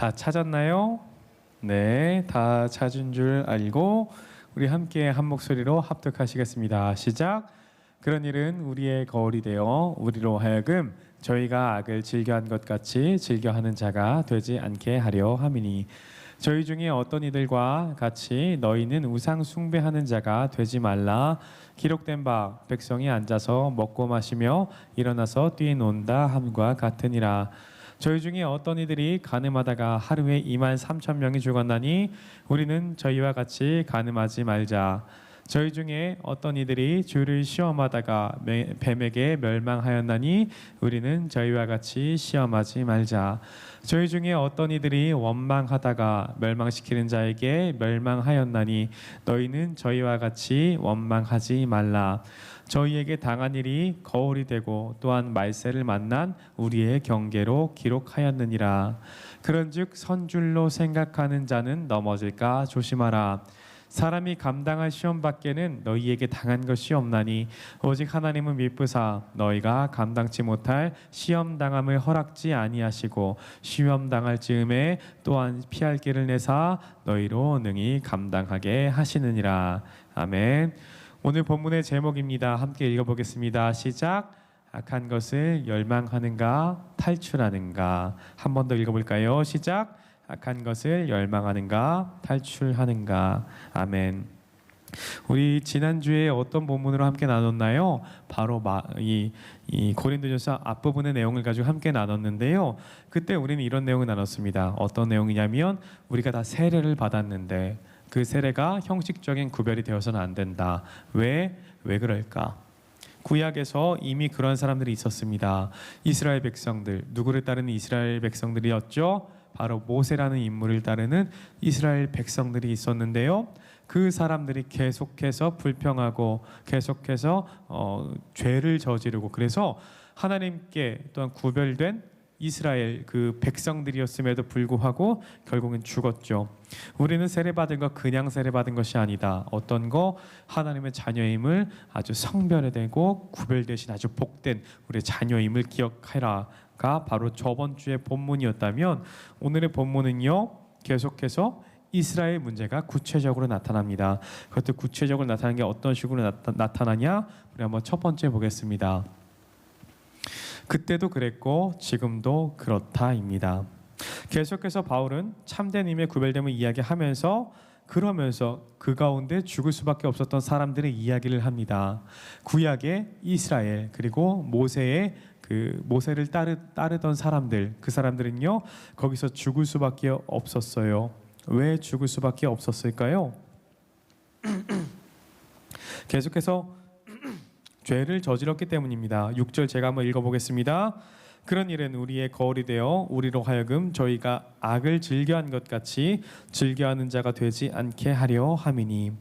다 찾았나요? 네, 다 찾은 줄 알고 우리 함께 한 목소리로 합독하시겠습니다. 시작. 그런 일은 우리의 거울이 되어 우리로 하여금 저희가 악을 즐겨한 것 같이 즐겨하는 자가 되지 않게 하려 함이니 저희 중에 어떤 이들과 같이 너희는 우상 숭배하는 자가 되지 말라 기록된 바 백성이 앉아서 먹고 마시며 일어나서 뛰논다 함과 같으니라 저희 중에 어떤 이들이 가늠하다가 하루에 2만 3천 명이 죽었나니 우리는 저희와 같이 가늠하지 말자 저희 중에 어떤 이들이 주를 시험하다가 매- 뱀에게 멸망하였나니 우리는 저희와 같이 시험하지 말자. 저희 중에 어떤 이들이 원망하다가 멸망시키는 자에게 멸망하였나니 너희는 저희와 같이 원망하지 말라. 저희에게 당한 일이 거울이 되고 또한 말세를 만난 우리의 경계로 기록하였느니라. 그런즉 선줄로 생각하는 자는 넘어질까 조심하라. 사람이 감당할 시험 밖에는 너희에게 당한 것이 없나니 오직 하나님은 미쁘사 너희가 감당치 못할 시험 당함을 허락지 아니하시고 시험 당할 즈음에 또한 피할 길을 내사 너희로 능히 감당하게 하시느니라 아멘. 오늘 본문의 제목입니다. 함께 읽어보겠습니다. 시작. 악한 것을 열망하는가 탈출하는가 한 번 더 읽어볼까요? 시작. 악한 것을 열망하는가 탈출하는가 아멘. 우리 지난주에 어떤 본문으로 함께 나눴나요? 바로 마, 이, 이 고린도전서 앞부분의 내용을 가지고 함께 나눴는데요. 그때 우리는 이런 내용을 나눴습니다. 어떤 내용이냐면 우리가 다 세례를 받았는데 그 세례가 형식적인 구별이 되어서는 안 된다. 왜? 왜 그럴까? 구약에서 이미 그런 사람들이 있었습니다. 이스라엘 백성들 누구를 따르는 이스라엘 백성들이었죠? 바로 모세라는 인물을 따르는 이스라엘 백성들이 있었는데요. 그 사람들이 계속해서 불평하고 계속해서 어, 죄를 저지르고 그래서 하나님께 또한 구별된 이스라엘 그 백성들이었음에도 불구하고 결국엔 죽었죠. 우리는 세례 받은 거 그냥 세례 받은 것이 아니다. 어떤 거 하나님의 자녀임을 아주 성별화되고 구별되신 아주 복된 우리의 자녀임을 기억해라가 바로 저번 주의 본문이었다면 오늘의 본문은요 계속해서 이스라엘 문제가 구체적으로 나타납니다. 그것도 구체적으로 나타나는 게 어떤 식으로 나타, 나타나냐? 우리 한번 첫 번째 보겠습니다. 그때도 그랬고 지금도 그렇다입니다. 계속해서 바울은 참된임의 구별됨을 이야기하면서 그러면서 그 가운데 죽을 수밖에 없었던 사람들의 이야기를 합니다. 구약의 이스라엘 그리고 모세의 그 모세를 따르, 따르던 사람들 그 사람들은요 거기서 죽을 수밖에 없었어요. 왜 죽을 수밖에 없었을까요? 계속해서 죄를 저질렀기 때문입니다. 6절 제가 한번 읽어보겠습니다. 그런 일은 우리의 거울이 되어 우리로 하여금 저희가 악을 즐겨한 것 같이 즐겨하는 자가 되지 않게 하려 함이니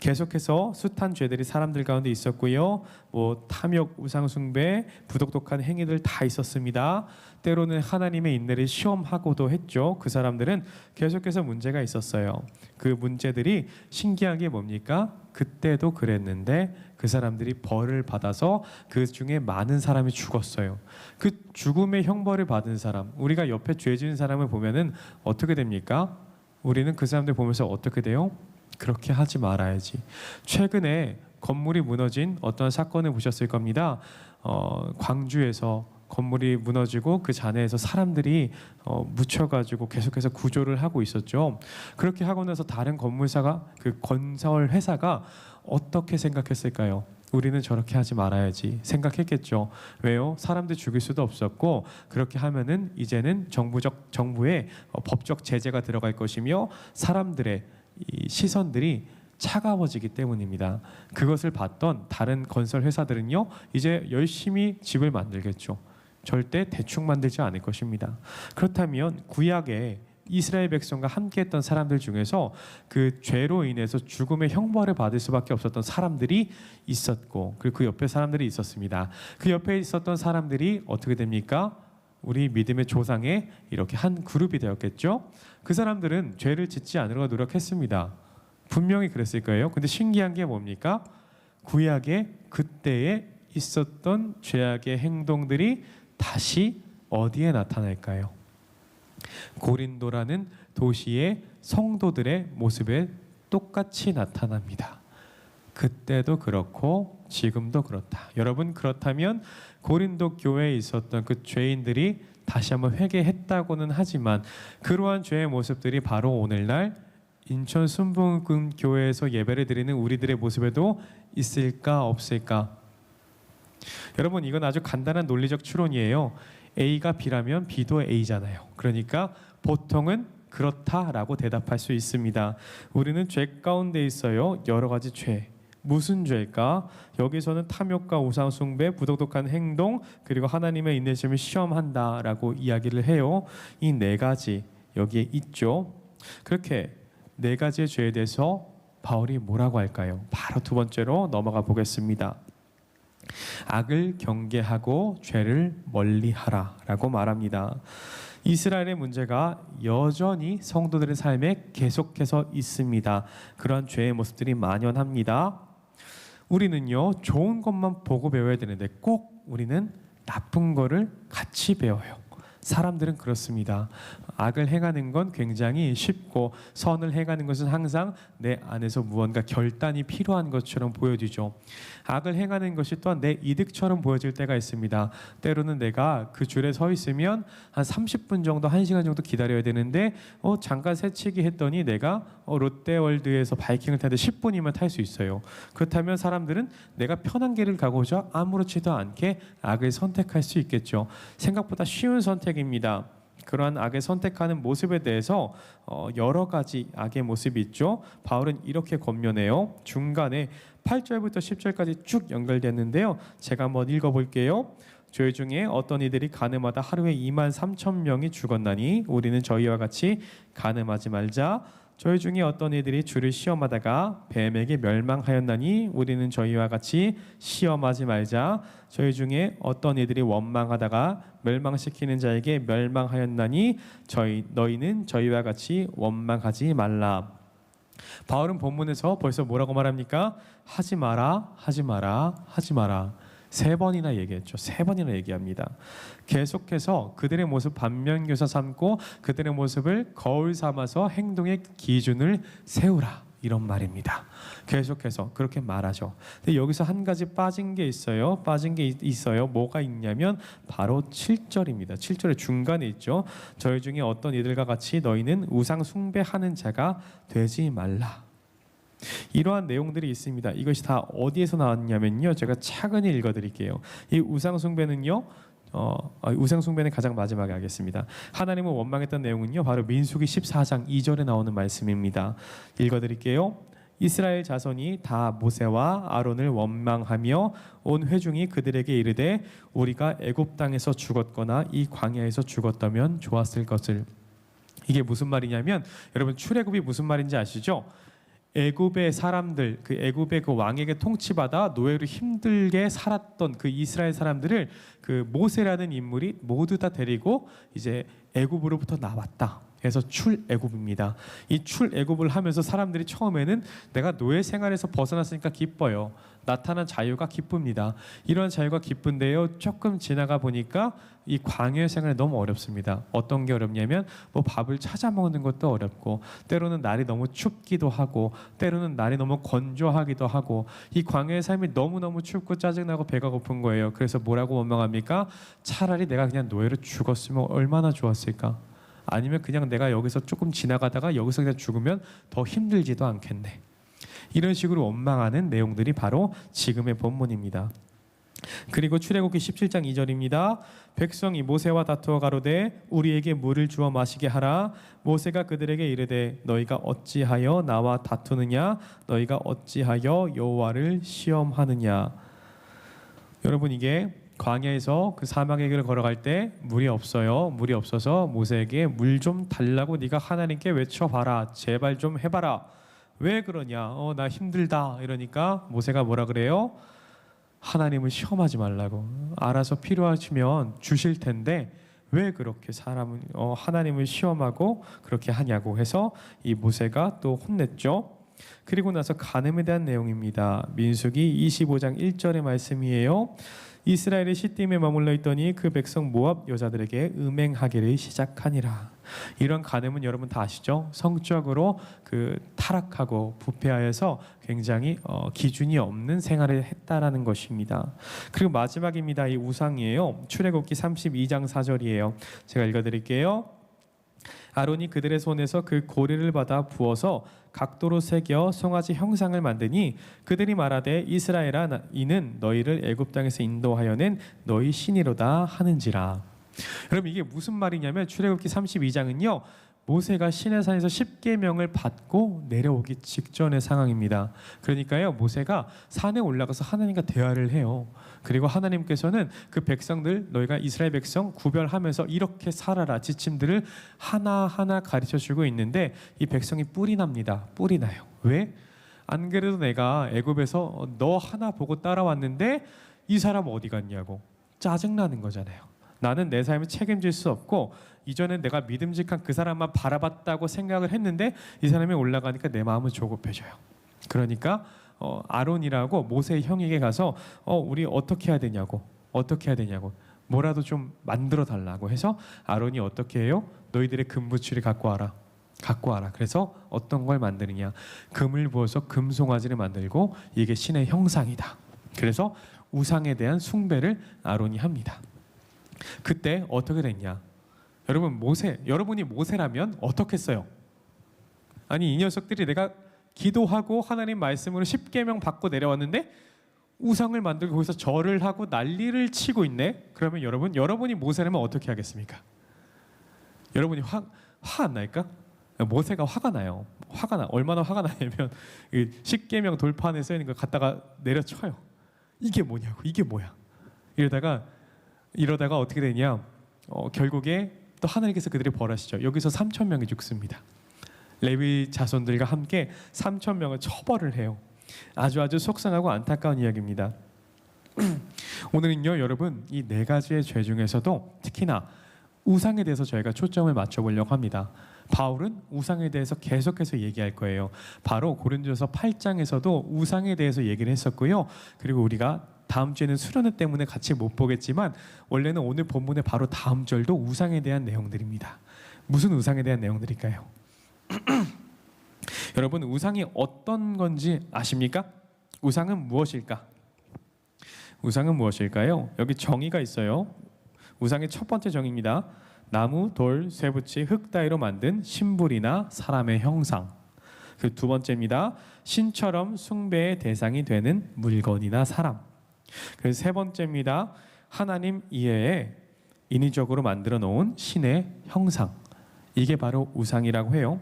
계속해서 숱한 죄들이 사람들 가운데 있었고요. 뭐 탐욕, 우상 숭배, 부독독한 행위들 다 있었습니다. 때로는 하나님의 인내를 시험하고도 했죠. 그 사람들은 계속해서 문제가 있었어요. 그 문제들이 신기한 게 뭡니까? 그때도 그랬는데 그 사람들이 벌을 받아서 그 중에 많은 사람이 죽었어요. 그 죽음의 형벌을 받은 사람, 우리가 옆에 죄 지은 사람을 보면은 어떻게 됩니까? 우리는 그 사람들 보면서 어떻게 돼요? 그렇게 하지 말아야지. 최근에 건물이 무너진 어떤 사건을 보셨을 겁니다. 어, 광주에서 건물이 무너지고 그 잔해에서 사람들이 어, 묻혀가지고 계속해서 구조를 하고 있었죠. 그렇게 하고 나서 다른 건물사가 그 건설 회사가 어떻게 생각했을까요? 우리는 저렇게 하지 말아야지 생각했겠죠. 왜요? 사람들 죽일 수도 없었고 그렇게 하면은 이제는 정부적 정부의 어, 법적 제재가 들어갈 것이며 사람들의 이 시선들이 차가워지기 때문입니다. 그것을 봤던 다른 건설 회사들은요, 이제 열심히 집을 만들겠죠. 절대 대충 만들지 않을 것입니다. 그렇다면 구약에 이스라엘 백성과 함께했던 사람들 중에서 그 죄로 인해서 죽음의 형벌을 받을 수밖에 없었던 사람들이 있었고 그리고 그 옆에 사람들이 있었습니다. 그 옆에 있었던 사람들이 어떻게 됩니까? 우리 믿음의 조상에 이렇게 한 그룹이 되었겠죠. 그 사람들은 죄를 짓지 않으려고 노력했습니다. 분명히 그랬을 거예요. 근데 신기한 게 뭡니까? 구약의 그때에 있었던 죄악의 행동들이 다시 어디에 나타날까요? 고린도라는 도시의 성도들의 모습에 똑같이 나타납니다. 그때도 그렇고 지금도 그렇다. 여러분 그렇다면 고린도 교회에 있었던 그 죄인들이 다시 한번 회개했다고는 하지만 그러한 죄의 모습들이 바로 오늘날 인천 순복음 교회에서 예배를 드리는 우리들의 모습에도 있을까 없을까? 여러분 이건 아주 간단한 논리적 추론이에요. A가 B라면 B도 A잖아요. 그러니까 보통은 그렇다라고 대답할 수 있습니다. 우리는 죄 가운데 있어요. 여러 가지 죄. 무슨 죄일까? 여기서는 탐욕과 우상 숭배, 부도덕한 행동, 그리고 하나님의 인내심을 시험한다라고 이야기를 해요. 이 네 가지 여기에 있죠. 그렇게 네 가지의 죄에 대해서 바울이 뭐라고 할까요? 바로 두 번째로 넘어가 보겠습니다. 악을 경계하고 죄를 멀리하라라고 말합니다. 이스라엘의 문제가 여전히 성도들의 삶에 계속해서 있습니다. 그런 죄의 모습들이 만연합니다. 우리는요 좋은 것만 보고 배워야 되는데 꼭 우리는 나쁜 거를 같이 배워요. 사람들은 그렇습니다. 악을 행하는 건 굉장히 쉽고 선을 행하는 것은 항상 내 안에서 무언가 결단이 필요한 것처럼 보여지죠. 악을 행하는 것이 또한 내 이득처럼 보여질 때가 있습니다. 때로는 내가 그 줄에 서 있으면 한 30분 정도, 1시간 정도 기다려야 되는데 어, 잠깐 새치기 했더니 내가 어, 롯데월드에서 바이킹을 타는데 10분이면 탈 수 있어요. 그렇다면 사람들은 내가 편한 길을 가고자 아무렇지도 않게 악을 선택할 수 있겠죠. 생각보다 쉬운 선택 입니다. 그러한 악을 선택하는 모습에 대해서 어, 여러 가지 악의 모습이 있죠. 바울은 이렇게 권면해요. 중간에 8절부터 10절까지 쭉 연결됐는데요. 제가 한번 읽어볼게요. 죄 중에 어떤 이들이 가늠하다 하루에 2만 3천 명이 죽었나니 우리는 저희와 같이 가늠하지 말자. 저희 중에 어떤 이들이 주를 시험하다가 뱀에게 멸망하였나니 우리는 저희와 같이 시험하지 말자. 저희 중에 어떤 이들이 원망하다가 멸망시키는 자에게 멸망하였나니 저희 너희는 저희와 같이 원망하지 말라. 바울은 본문에서 벌써 뭐라고 말합니까? 하지 마라, 하지 마라, 하지 마라. 세 번이나 얘기했죠. 세 번이나 얘기합니다. 계속해서 그들의 모습 반면교사 삼고 그들의 모습을 거울 삼아서 행동의 기준을 세우라. 이런 말입니다. 계속해서 그렇게 말하죠. 근데 여기서 한 가지 빠진 게 있어요. 빠진 게 있- 있어요. 뭐가 있냐면 바로 7절입니다. 7절의 중간에 있죠. 저희 중에 어떤 이들과 같이 너희는 우상 숭배하는 자가 되지 말라. 이러한 내용들이 있습니다. 이것이 다 어디에서 나왔냐면요. 제가 차근히 읽어드릴게요. 이 우상 숭배는요. 어, 아, 우상 숭배는 가장 마지막에 하겠습니다. 하나님을 원망했던 내용은요. 바로 민수기 14장 2절에 나오는 말씀입니다. 읽어드릴게요. 이스라엘 자손이 다 모세와 아론을 원망하며 온 회중이 그들에게 이르되 우리가 애굽 땅에서 죽었거나 이 광야에서 죽었다면 좋았을 것을 이게 무슨 말이냐면 여러분 출애굽이 무슨 말인지 아시죠? 애굽의 사람들 그 애굽의 그 왕에게 통치받아 노예로 힘들게 살았던 그 이스라엘 사람들을 그 모세라는 인물이 모두 다 데리고 이제 애굽으로부터 나왔다. 그래서 출애굽입니다. 이 출애굽을 하면서 사람들이 처음에는 내가 노예 생활에서 벗어났으니까 기뻐요. 나타난 자유가 기쁩니다. 이런 자유가 기쁜데요. 조금 지나가 보니까 이 광야 생활이 너무 어렵습니다. 어떤 게 어렵냐면 뭐 밥을 찾아 먹는 것도 어렵고 때로는 날이 너무 춥기도 하고 때로는 날이 너무 건조하기도 하고 이 광야의 삶이 너무너무 춥고 짜증나고 배가 고픈 거예요. 그래서 뭐라고 원망합니까? 차라리 내가 그냥 노예로 죽었으면 얼마나 좋았을까? 아니면 그냥 내가 여기서 조금 지나가다가 여기서 그냥 죽으면 더 힘들지도 않겠네. 이런 식으로 원망하는 내용들이 바로 지금의 본문입니다. 그리고 출애굽기 17장 2절입니다. 백성이 모세와 다투어 가로되 우리에게 물을 주어 마시게 하라. 모세가 그들에게 이르되 너희가 어찌하여 나와 다투느냐? 너희가 어찌하여 여호와를 시험하느냐? 여러분 이게 광야에서 그 사막의 길을 걸어갈 때 물이 없어요. 물이 없어서 모세에게 물 좀 달라고 네가 하나님께 외쳐봐라. 제발 좀 해봐라. 왜 그러냐? 어, 나 힘들다. 이러니까 모세가 뭐라 그래요? 하나님을 시험하지 말라고. 알아서 필요하시면 주실 텐데 왜 그렇게 사람은 어, 하나님을 시험하고 그렇게 하냐고 해서 이 모세가 또 혼냈죠. 그리고 나서 간음에 대한 내용입니다. 민수기 25장 1절의 말씀이에요. 이스라엘이 시딤에 머물러 있더니 그 백성 모압 여자들에게 음행하기를 시작하니라. 이런 간음은 여러분 다 아시죠? 성적으로 그 타락하고 부패하여서 굉장히 어, 기준이 없는 생활을 했다라는 것입니다. 그리고 마지막입니다. 이 우상이에요. 출애굽기 32장 4절이에요. 제가 읽어 드릴게요. 아론이 그들의 손에서 그 고리를 받아 부어서 각도로 새겨 송아지 형상을 만드니 그들이 말하되 이스라엘아 나- 이는 너희를 애굽 땅에서 인도하여낸 너희 신이로다 하는지라. 여러분 이게 무슨 말이냐면 출애굽기 32장은요. 모세가 시내산에서 십계명을 받고 내려오기 직전의 상황입니다. 그러니까요. 모세가 산에 올라가서 하나님과 대화를 해요. 그리고 하나님께서는 그 백성들 너희가 이스라엘 백성 구별하면서 이렇게 살아라 지침들을 하나하나 가르쳐 주고 있는데 이 백성이 뿔이 납니다. 뿔이 나요. 왜? 안 그래도 내가 애굽에서 너 하나 보고 따라왔는데 이 사람 어디 갔냐고 짜증 나는 거잖아요. 나는 내 삶을 책임질 수 없고 이전엔 내가 믿음직한 그 사람만 바라봤다고 생각을 했는데 이 사람이 올라가니까 내 마음은 조급해져요. 그러니까 어, 아론이라고 모세의 형에게 가서 어, 우리 어떻게 해야 되냐고 어떻게 해야 되냐고 뭐라도 좀 만들어 달라고 해서 아론이 어떻게 해요? 너희들의 금부치를 갖고 와라. 갖고 와라. 그래서 어떤 걸 만드느냐? 금을 부어서 금송아지를 만들고 이게 신의 형상이다. 그래서 우상에 대한 숭배를 아론이 합니다. 그때 어떻게 됐냐? 여러분 모세, 여러분이 모세라면 어떻겠어요? 아니 이 녀석들이 내가 기도하고 하나님 말씀으로 십계명 받고 내려왔는데 우상을 만들고 거기서 절을 하고 난리를 치고 있네. 그러면 여러분, 여러분이 모세라면 어떻게 하겠습니까? 여러분이 화 화 안 날까? 모세가 화가 나요. 화가 나. 얼마나 화가 나냐면 이 십계명 돌판에 써 있는 걸 갖다가 내려쳐요. 이게 뭐냐고. 이게 뭐야? 이러다가 이러다가 어떻게 되냐? 어, 결국에 또 하나님께서 그들을 벌하시죠. 여기서 3천 명이 죽습니다. 레위 자손들과 함께 3천 명을 처벌을 해요. 아주 아주 속상하고 안타까운 이야기입니다. 오늘은요, 여러분 이 네 가지의 죄 중에서도 특히나 우상에 대해서 저희가 초점을 맞춰보려고 합니다. 바울은 우상에 대해서 계속해서 얘기할 거예요. 바로 고린도서 8장에서도 우상에 대해서 얘기를 했었고요. 그리고 우리가 다음 주에는 수련회 때문에 같이 못 보겠지만 원래는 오늘 본문의 바로 다음 절도 우상에 대한 내용들입니다. 무슨 우상에 대한 내용들일까요? 여러분 우상이 어떤 건지 아십니까? 우상은 무엇일까? 우상은 무엇일까요? 여기 정의가 있어요. 우상의 첫 번째 정의입니다. 나무, 돌, 쇠붙이, 흙 따위로 만든 신불이나 사람의 형상. 그 두 번째입니다. 신처럼 숭배의 대상이 되는 물건이나 사람. 그세 번째입니다. 하나님 이외에 인위적으로 만들어 놓은 신의 형상. 이게 바로 우상이라고 해요.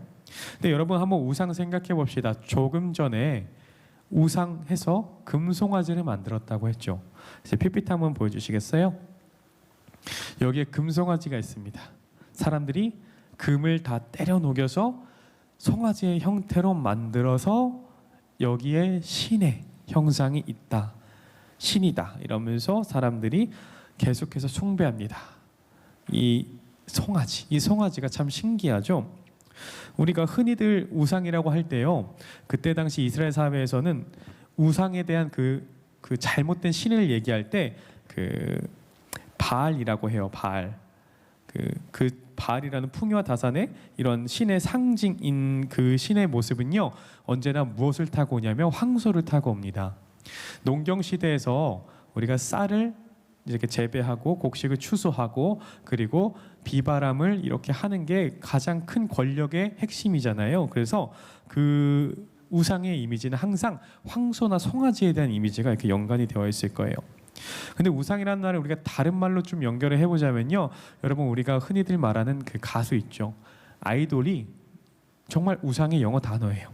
근데 여러분 한번 우상 생각해 봅시다. 조금 전에 우상해서 금송아지를 만들었다고 했죠. 이제 PPT 한번 보여주시겠어요? 여기에 금송아지가 있습니다. 사람들이 금을 다 때려 녹여서 송아지의 형태로 만들어서 여기에 신의 형상이 있다. 신이다. 이러면서 사람들이 계속해서 숭배합니다. 이 송아지, 이 송아지가 참 신기하죠. 우리가 흔히들 우상이라고 할 때요. 그때 당시 이스라엘 사회에서는 우상에 대한 그, 그 잘못된 신을 얘기할 때 그 바알이라고 해요. 바알. 그, 그 바알이라는 풍요와 다산의 이런 신의 상징인 그 신의 모습은요. 언제나 무엇을 타고 오냐면 황소를 타고 옵니다. 농경 시대에서 우리가 쌀을 이렇게 재배하고 곡식을 추수하고 그리고 비바람을 이렇게 하는 게 가장 큰 권력의 핵심이잖아요. 그래서 그 우상의 이미지는 항상 황소나 송아지에 대한 이미지가 이렇게 연관이 되어 있을 거예요. 근데 우상이라는 말을 우리가 다른 말로 좀 연결을 해보자면요, 여러분 우리가 흔히들 말하는 그 가수 있죠, 아이돌이 정말 우상의 영어 단어예요.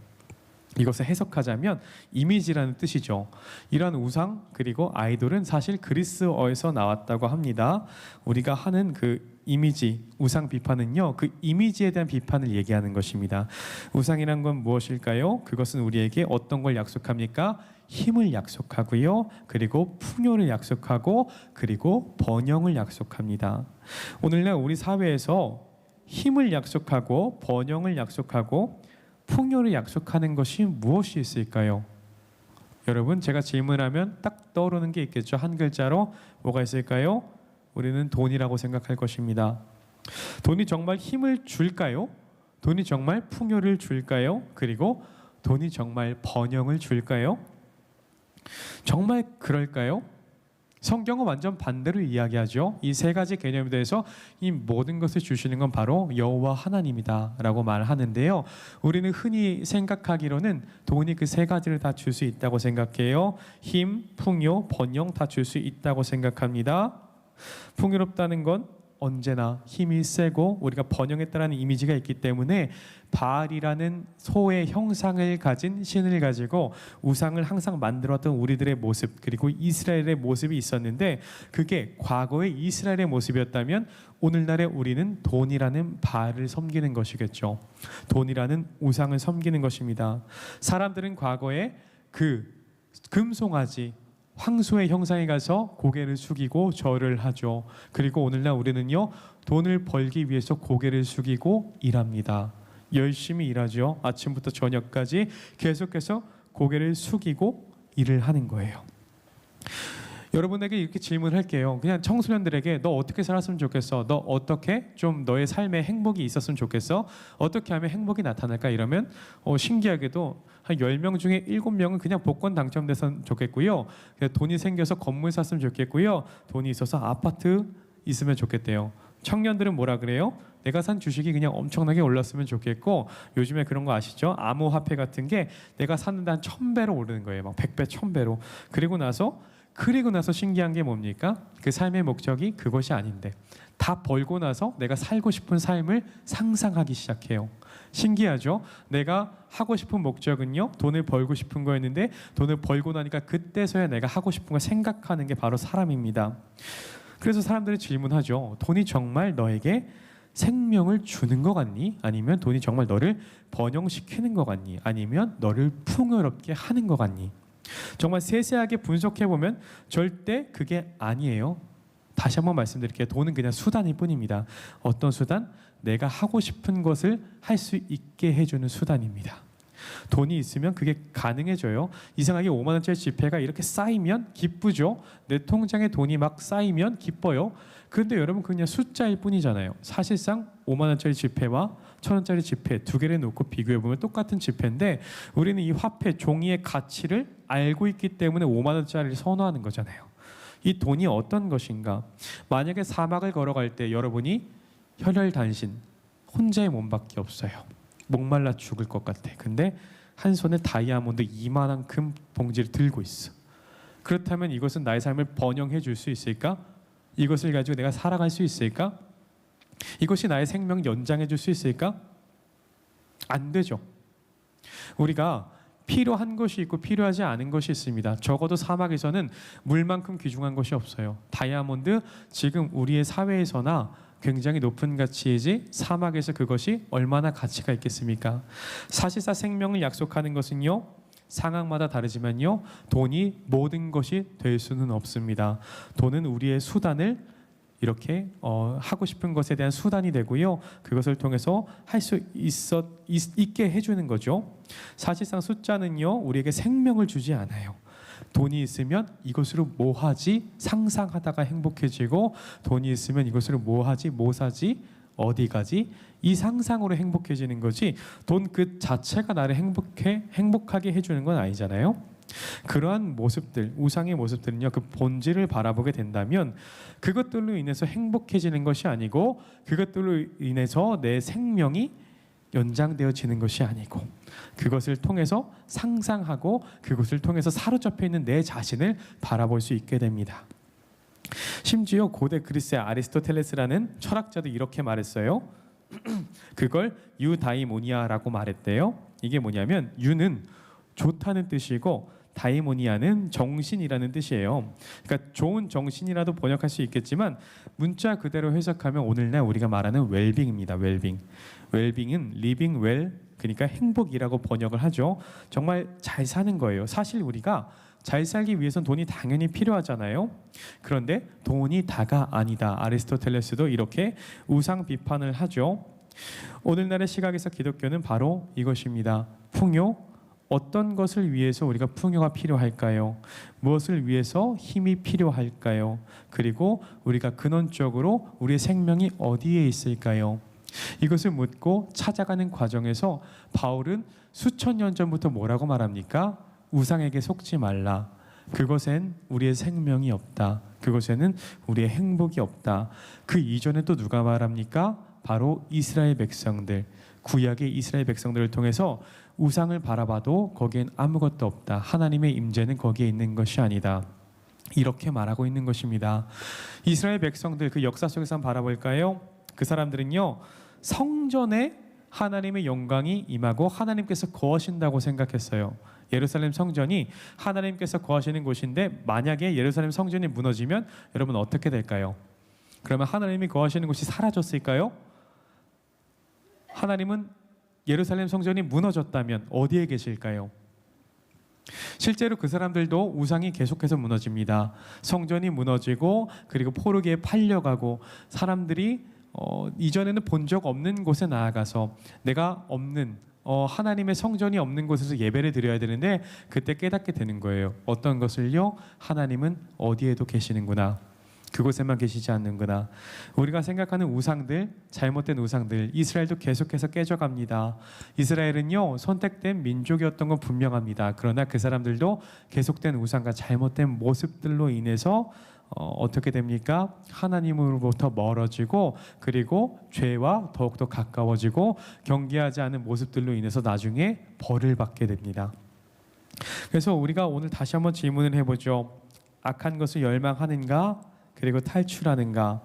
이것을 해석하자면 이미지라는 뜻이죠. 이런 우상 그리고 아이돌은 사실 그리스어에서 나왔다고 합니다. 우리가 하는 그 이미지 우상 비판은요 그 이미지에 대한 비판을 얘기하는 것입니다. 우상이란 건 무엇일까요? 그것은 우리에게 어떤 걸 약속합니까? 힘을 약속하고요. 그리고 풍요를 약속하고 그리고 번영을 약속합니다. 오늘날 우리 사회에서 힘을 약속하고 번영을 약속하고 풍요를 약속하는 것이 무엇이 있을까요? 여러분 제가 질문하면 딱 떠오르는 게 있겠죠. 한 글자로 뭐가 있을까요? 우리는 돈이라고 생각할 것입니다. 돈이 정말 힘을 줄까요? 돈이 정말 풍요를 줄까요? 그리고 돈이 정말 번영을 줄까요? 정말 그럴까요? 성경은 완전 반대로 이야기하죠. 이 세 가지 개념에 대해서 이 모든 것을 주시는 건 바로 여호와 하나님이다라고 말하는데요. 우리는 흔히 생각하기로는 돈이 그 세 가지를 다 줄 수 있다고 생각해요. 힘, 풍요, 번영 다 줄 수 있다고 생각합니다. 풍요롭다는 건 언제나 힘이 세고 우리가 번영했다라는 이미지가 있기 때문에 바알이라는 소의 형상을 가진 신을 가지고 우상을 항상 만들었던 우리들의 모습 그리고 이스라엘의 모습이 있었는데 그게 과거의 이스라엘의 모습이었다면 오늘날의 우리는 돈이라는 바알을 섬기는 것이겠죠. 돈이라는 우상을 섬기는 것입니다. 사람들은 과거에 그 금송아지 황소의 형상에 가서 고개를 숙이고 절을 하죠. 그리고 오늘날 우리는요 돈을 벌기 위해서 고개를 숙이고 일합니다. 열심히 일하죠. 아침부터 저녁까지 계속해서 고개를 숙이고 일을 하는 거예요. 여러분에게 이렇게 질문할게요. 그냥 청소년들에게 너 어떻게 살았으면 좋겠어? 너 어떻게 좀 너의 삶에 행복이 있었으면 좋겠어? 어떻게 하면 행복이 나타날까? 이러면 어, 신기하게도 한 10명 중에 7명은 그냥 복권 당첨돼서 좋겠고요. 돈이 생겨서 건물 샀으면 좋겠고요. 돈이 있어서 아파트 있으면 좋겠대요. 청년들은 뭐라 그래요? 내가 산 주식이 그냥 엄청나게 올랐으면 좋겠고 요즘에 그런 거 아시죠? 암호화폐 같은 게 내가 샀는데 한 천배로 오르는 거예요. 막 100배, 1000배로. 그리고 나서 그리고 나서 신기한 게 뭡니까? 그 삶의 목적이 그것이 아닌데 다 벌고 나서 내가 살고 싶은 삶을 상상하기 시작해요. 신기하죠? 내가 하고 싶은 목적은요, 돈을 벌고 싶은 거였는데 돈을 벌고 나니까 그때서야 내가 하고 싶은 걸 생각하는 게 바로 사람입니다. 그래서 사람들이 질문하죠. 돈이 정말 너에게 생명을 주는 것 같니? 아니면 돈이 정말 너를 번영시키는 것 같니? 아니면 너를 풍요롭게 하는 것 같니? 정말 세세하게 분석해 보면 절대 그게 아니에요. 다시 한번 말씀드릴게요. 돈은 그냥 수단일 뿐입니다. 어떤 수단? 내가 하고 싶은 것을 할 수 있게 해주는 수단입니다. 돈이 있으면 그게 가능해져요. 이상하게 5만 원짜리 지폐가 이렇게 쌓이면 기쁘죠. 내 통장에 돈이 막 쌓이면 기뻐요. 그런데 여러분 그냥 숫자일 뿐이잖아요. 사실상 5만 원짜리 지폐와 천 원짜리 지폐 두 개를 놓고 비교해 보면 똑같은 지폐인데 우리는 이 화폐 종이의 가치를 알고 있기 때문에 5만 원짜리를 선호하는 거잖아요. 이 돈이 어떤 것인가? 만약에 사막을 걸어갈 때 여러분이 혈혈단신 혼자의 몸밖에 없어요. 목말라 죽을 것 같아. 근데 한 손에 다이아몬드 이만한 금 봉지를 들고 있어. 그렇다면 이것은 나의 삶을 번영해 줄 수 있을까? 이것을 가지고 내가 살아갈 수 있을까? 이것이 나의 생명 연장해 줄 수 있을까? 안 되죠. 우리가 필요한 것이 있고 필요하지 않은 것이 있습니다. 적어도 사막에서는 물만큼 귀중한 것이 없어요. 다이아몬드 지금 우리의 사회에서나 굉장히 높은 가치이지 사막에서 그것이 얼마나 가치가 있겠습니까? 사실상 생명을 약속하는 것은요. 상황마다 다르지만요. 돈이 모든 것이 될 수는 없습니다. 돈은 우리의 수단을 이렇게 어, 하고 싶은 것에 대한 수단이 되고요. 그것을 통해서 할 수 있어 있, 있게 해주는 거죠. 사실상 숫자는요 우리에게 생명을 주지 않아요. 돈이 있으면 이것으로 뭐 하지 상상하다가 행복해지고 돈이 있으면 이것으로 뭐 하지 뭐 사지 어디 가지 이 상상으로 행복해지는 거지 돈 그 자체가 나를 행복해 행복하게 해주는 건 아니잖아요. 그러한 모습들 우상의 모습들은요 그 본질을 바라보게 된다면 그것들로 인해서 행복해지는 것이 아니고 그것들로 인해서 내 생명이 연장되어지는 것이 아니고 그것을 통해서 상상하고 그것을 통해서 사로잡혀 있는 내 자신을 바라볼 수 있게 됩니다. 심지어 고대 그리스의 아리스토텔레스라는 철학자도 이렇게 말했어요. 그걸 유다이모니아라고 말했대요. 이게 뭐냐면 유는 좋다는 뜻이고 다이모니아는 정신이라는 뜻이에요. 그러니까 좋은 정신이라도 번역할 수 있겠지만 문자 그대로 해석하면 오늘날 우리가 말하는 웰빙입니다. 웰빙. 웰빙은 리빙 웰 그러니까 행복이라고 번역을 하죠. 정말 잘 사는 거예요. 사실 우리가 잘 살기 위해선 돈이 당연히 필요하잖아요. 그런데 돈이 다가 아니다. 아리스토텔레스도 이렇게 우상 비판을 하죠. 오늘날의 시각에서 기독교는 바로 이것입니다. 풍요, 어떤 것을 위해서 우리가 풍요가 필요할까요? 무엇을 위해서 힘이 필요할까요? 그리고 우리가 근원적으로 우리의 생명이 어디에 있을까요? 이것을 묻고 찾아가는 과정에서 바울은 수천 년 전부터 뭐라고 말합니까? 우상에게 속지 말라. 그것엔 우리의 생명이 없다. 그것에는 우리의 행복이 없다. 그 이전에 또 누가 말합니까? 바로 이스라엘 백성들. 구약의 이스라엘 백성들을 통해서 우상을 바라봐도 거기엔 아무것도 없다. 하나님의 임재는 거기에 있는 것이 아니다. 이렇게 말하고 있는 것입니다. 이스라엘 백성들 그 역사 속에서 한번 바라볼까요? 그 사람들은요 성전에 하나님의 영광이 임하고 하나님께서 거하신다고 생각했어요. 예루살렘 성전이 하나님께서 거하시는 곳인데 만약에 예루살렘 성전이 무너지면 여러분 어떻게 될까요? 그러면 하나님이 거하시는 곳이 사라졌을까요? 하나님은 예루살렘 성전이 무너졌다면 어디에 계실까요? 실제로 그 사람들도 우상이 계속해서 무너집니다. 성전이 무너지고 그리고 포르기에 팔려가고 사람들이 어, 이전에는 본 적 없는 곳에 나아가서 내가 없는 어, 하나님의 성전이 없는 곳에서 예배를 드려야 되는데 그때 깨닫게 되는 거예요. 어떤 것을요? 하나님은 어디에도 계시는구나. 그곳에만 계시지 않는구나. 우리가 생각하는 우상들, 잘못된 우상들, 이스라엘도 계속해서 깨져갑니다. 이스라엘은요, 선택된 민족이었던 건 분명합니다. 그러나 그 사람들도 계속된 우상과 잘못된 모습들로 인해서 어, 어떻게 됩니까? 하나님으로부터 멀어지고 그리고 죄와 더욱더 가까워지고 경계하지 않은 모습들로 인해서 나중에 벌을 받게 됩니다. 그래서 우리가 오늘 다시 한번 질문을 해보죠. 악한 것을 열망하는가? 그리고 탈출하는가?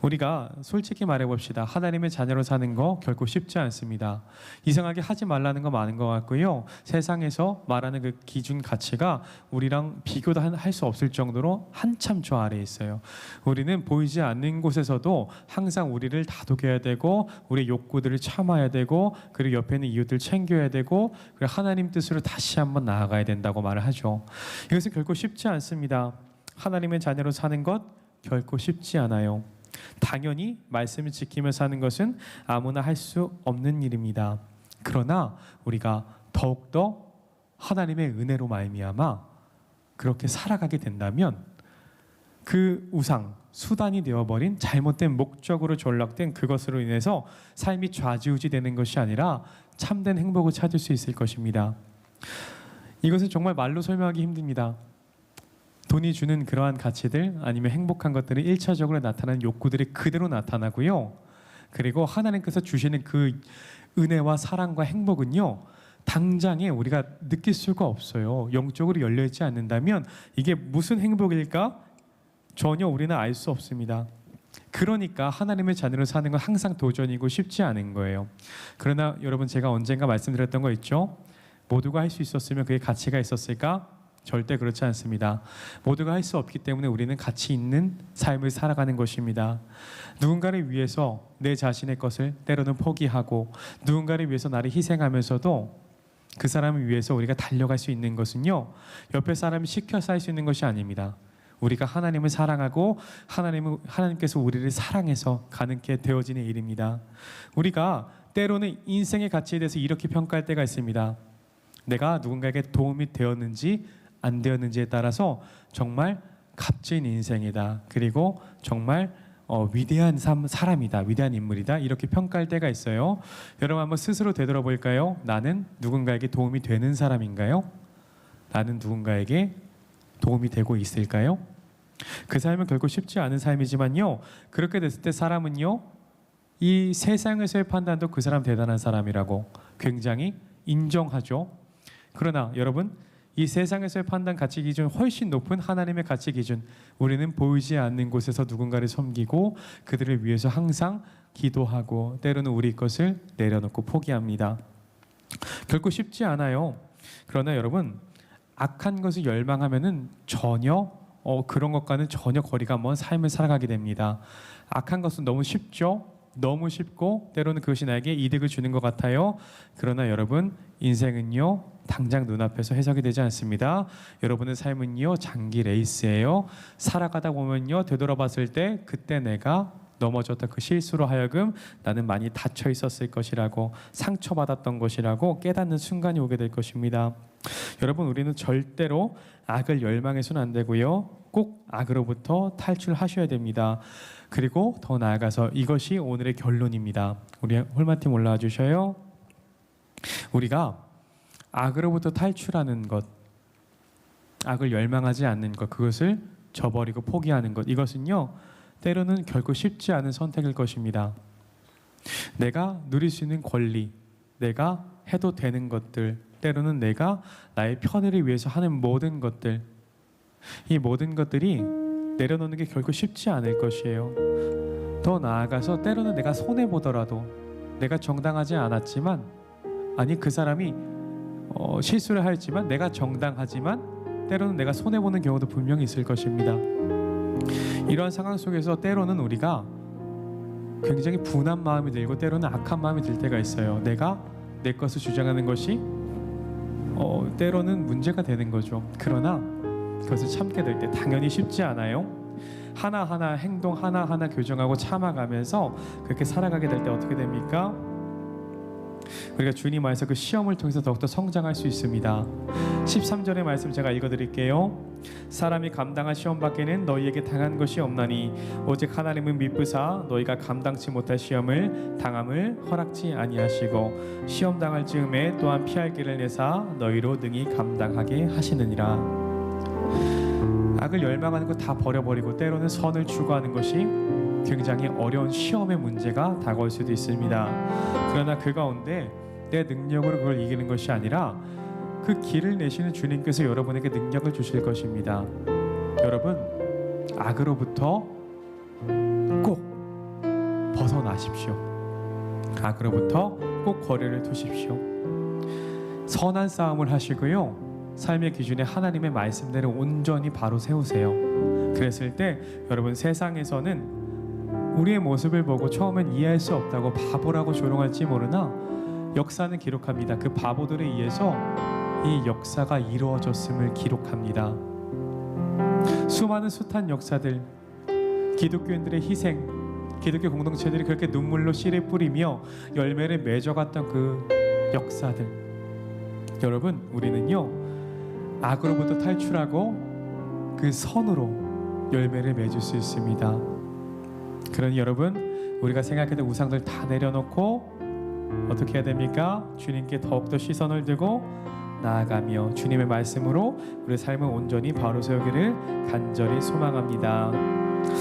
우리가 솔직히 말해봅시다. 하나님의 자녀로 사는 거 결코 쉽지 않습니다. 이상하게 하지 말라는 거 많은 것 같고요. 세상에서 말하는 그 기준 가치가 우리랑 비교도 할 수 없을 정도로 한참 저 아래에 있어요. 우리는 보이지 않는 곳에서도 항상 우리를 다독여야 되고 우리 욕구들을 참아야 되고 그리고 옆에 있는 이웃들 챙겨야 되고 그리고 하나님 뜻으로 다시 한번 나아가야 된다고 말을 하죠. 이것은 결코 쉽지 않습니다. 하나님의 자녀로 사는 것 결코 쉽지 않아요. 당연히 말씀을 지키며 사는 것은 아무나 할 수 없는 일입니다. 그러나 우리가 더욱더 하나님의 은혜로 말미암아 그렇게 살아가게 된다면 그 우상 수단이 되어버린 잘못된 목적으로 전락된 그것으로 인해서 삶이 좌지우지되는 것이 아니라 참된 행복을 찾을 수 있을 것입니다. 이것은 정말 말로 설명하기 힘듭니다. 돈이 주는 그러한 가치들 아니면 행복한 것들이 일차적으로 나타나는 욕구들이 그대로 나타나고요. 그리고 하나님께서 주시는 그 은혜와 사랑과 행복은요. 당장에 우리가 느낄 수가 없어요. 영적으로 열려 있지 않는다면 이게 무슨 행복일까? 전혀 우리는 알 수 없습니다. 그러니까 하나님의 자녀로 사는 건 항상 도전이고 쉽지 않은 거예요. 그러나 여러분 제가 언젠가 말씀드렸던 거 있죠? 모두가 할 수 있었으면 그게 가치가 있었을까? 절대 그렇지 않습니다. 모두가 할 수 없기 때문에 우리는 가치 있는 삶을 살아가는 것입니다. 누군가를 위해서 내 자신의 것을 때로는 포기하고 누군가를 위해서 나를 희생하면서도 그 사람을 위해서 우리가 달려갈 수 있는 것은요. 옆에 사람이 시켜서 할 수 있는 것이 아닙니다. 우리가 하나님을 사랑하고 하나님을 하나님께서 우리를 사랑해서 가능케 되어지는 일입니다. 우리가 때로는 인생의 가치에 대해서 이렇게 평가할 때가 있습니다. 내가 누군가에게 도움이 되었는지 안 되었는지에 따라서 정말 값진 인생이다. 그리고 정말 어, 위대한 삶, 사람이다, 위대한 인물이다 이렇게 평가할 때가 있어요. 여러분 한번 스스로 되돌아볼까요? 나는 누군가에게 도움이 되는 사람인가요? 나는 누군가에게 도움이 되고 있을까요? 그 삶은 결코 쉽지 않은 삶이지만요. 그렇게 됐을 때 사람은요, 이 세상에서의 판단도 그 사람 대단한 사람이라고 굉장히 인정하죠. 그러나 여러분 이 세상에서의 판단 가치 기준 훨씬 높은 하나님의 가치 기준 우리는 보이지 않는 곳에서 누군가를 섬기고 그들을 위해서 항상 기도하고 때로는 우리 것을 내려놓고 포기합니다. 결코 쉽지 않아요. 그러나 여러분 악한 것을 열망하면은 전혀 어, 그런 것과는 전혀 거리가 먼 삶을 살아가게 됩니다. 악한 것은 너무 쉽죠. 너무 쉽고 때로는 그것이 나에게 이득을 주는 것 같아요. 그러나 여러분 인생은요 당장 눈앞에서 해석이 되지 않습니다. 여러분의 삶은요 장기 레이스예요. 살아가다 보면요 되돌아봤을 때 그때 내가 넘어졌던 그 실수로 하여금 나는 많이 다쳐 있었을 것이라고 상처받았던 것이라고 깨닫는 순간이 오게 될 것입니다. 여러분 우리는 절대로 악을 열망해서는 안 되고요. 꼭 악으로부터 탈출하셔야 됩니다. 그리고 더 나아가서 이것이 오늘의 결론입니다. 우리 홀마팀 올라와 주셔요. 우리가 악으로부터 탈출하는 것, 악을 열망하지 않는 것, 그것을 저버리고 포기하는 것, 이것은요, 때로는 결코 쉽지 않은 선택일 것입니다. 내가 누릴 수 있는 권리, 내가 해도 되는 것들, 때로는 내가 나의 편의를 위해서 하는 모든 것들, 이 모든 것들이 내려놓는 게 결코 쉽지 않을 것이에요. 더 나아가서 때로는 내가 손해 보더라도 내가 정당하지 않았지만 아니 그 사람이 어, 실수를 했지만 내가 정당하지만 때로는 내가 손해 보는 경우도 분명히 있을 것입니다. 이러한 상황 속에서 때로는 우리가 굉장히 분한 마음이 들고 때로는 악한 마음이 들 때가 있어요. 내가 내 것을 주장하는 것이 어, 때로는 문제가 되는 거죠. 그러나 그것을 참게 될 때 당연히 쉽지 않아요. 하나하나 행동 하나하나 교정하고 참아가면서 그렇게 살아가게 될 때 어떻게 됩니까? 우리가 주님 안에서 그 시험을 통해서 더욱더 성장할 수 있습니다. 13절의 말씀 제가 읽어드릴게요. 사람이 감당할 시험 밖에는 너희에게 당한 것이 없나니 오직 하나님은 미쁘사 너희가 감당치 못할 시험을 당함을 허락지 아니하시고 시험 당할 즈음에 또한 피할 길을 내사 너희로 능히 감당하게 하시느니라. 악을 열망하는 거 다 버려버리고 때로는 선을 추구하는 것이 굉장히 어려운 시험의 문제가 다가올 수도 있습니다. 그러나 그 가운데 내 능력으로 그걸 이기는 것이 아니라 그 길을 내시는 주님께서 여러분에게 능력을 주실 것입니다. 여러분 악으로부터 꼭 벗어나십시오. 악으로부터 꼭 거리를 두십시오. 선한 싸움을 하시고요. 삶의 기준에 하나님의 말씀대로 온전히 바로 세우세요. 그랬을 때 여러분 세상에서는 우리의 모습을 보고 처음엔 이해할 수 없다고 바보라고 조롱할지 모르나 역사는 기록합니다. 그 바보들에 의해서 이 역사가 이루어졌음을 기록합니다. 수많은 숱한 역사들, 기독교인들의 희생, 기독교 공동체들이 그렇게 눈물로 씨를 뿌리며 열매를 맺어갔던 그 역사들. 여러분, 우리는요 악으로부터 탈출하고 그 선으로 열매를 맺을 수 있습니다. 그러니 여러분, 우리가 생각했던 우상들 다 내려놓고 어떻게 해야 됩니까? 주님께 더욱더 시선을 두고 나아가며 주님의 말씀으로 우리 삶을 온전히 바로 세우기를 간절히 소망합니다.